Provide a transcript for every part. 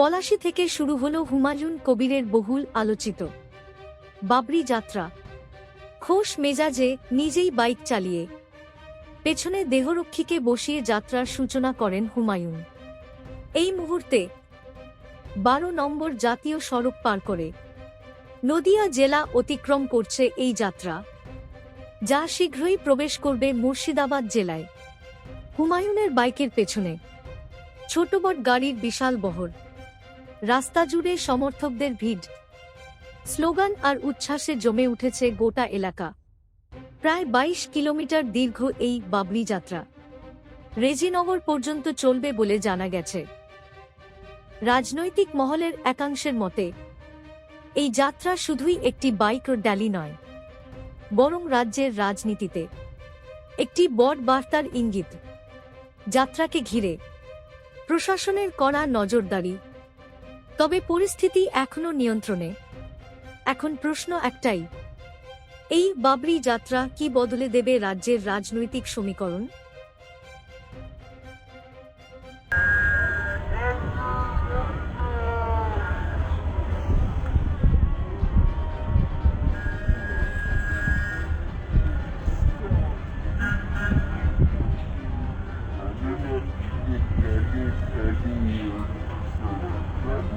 পলাশী থেকে শুরু হল হুমায়ুন কবিরের বহুল আলোচিত। বাবরি যাত্রা। খোশ মেজাজে নিজেই বাইক চালিয়ে। পেছনে দেহরক্ষীকে বসিয়ে যাত্রার সূচনা করেন হুমায়ুন। এই মুহূর্তে বারো নম্বর জাতীয় সড়ক পার করে। নদিয়া জেলা অতিক্রম করছে এই যাত্রা। যা শীঘ্রই প্রবেশ করবে মুর্শিদাবাদ জেলায়। হুমায়ুনের বাইকের পেছনে। ছোট ছোটবট গাড়ির বিশাল বহর। রাস্তা জুড়ে সমর্থকদের ভিড়। স্লোগান আর উচ্ছ্বাসে জমে উঠেছে গোটা এলাকা। প্রায় ২২ কিলোমিটার দীর্ঘ এই বাবরি যাত্রা। রেজিনগর পর্যন্ত চলবে বলে জানা গেছে। রাজনৈতিক মহলের একাংশের মতে, এই যাত্রা শুধুই একটি বাইক র্যালি নয়, বরং রাজ্যের রাজনীতিতে একটি বড় বার্তার ইঙ্গিত। যাত্রাকে ঘিরে প্রশাসনের কড়া নজরদারি তবে পরিস্থিতি এখনও নিয়ন্ত্রণে এখন প্রশ্ন একটাই, এই বাবরি যাত্রা কি বদলে দেবে রাজ্যের রাজনৈতিক সমীকরণ Thank you.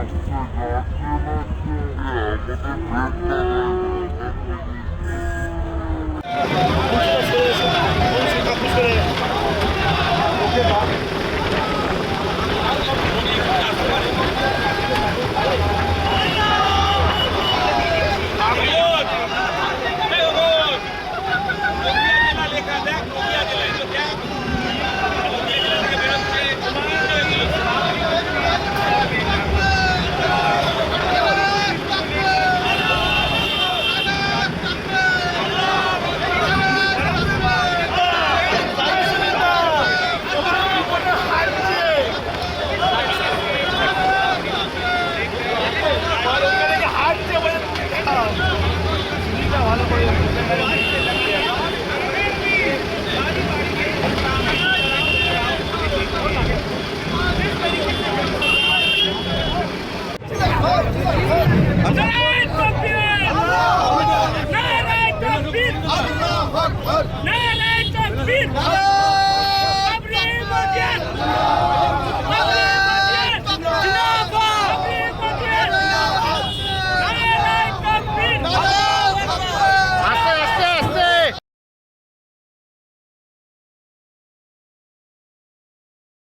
Yeah, I'm gonna Narayan তকবীর আল্লাহু আকবার নারায়ণ তকবীর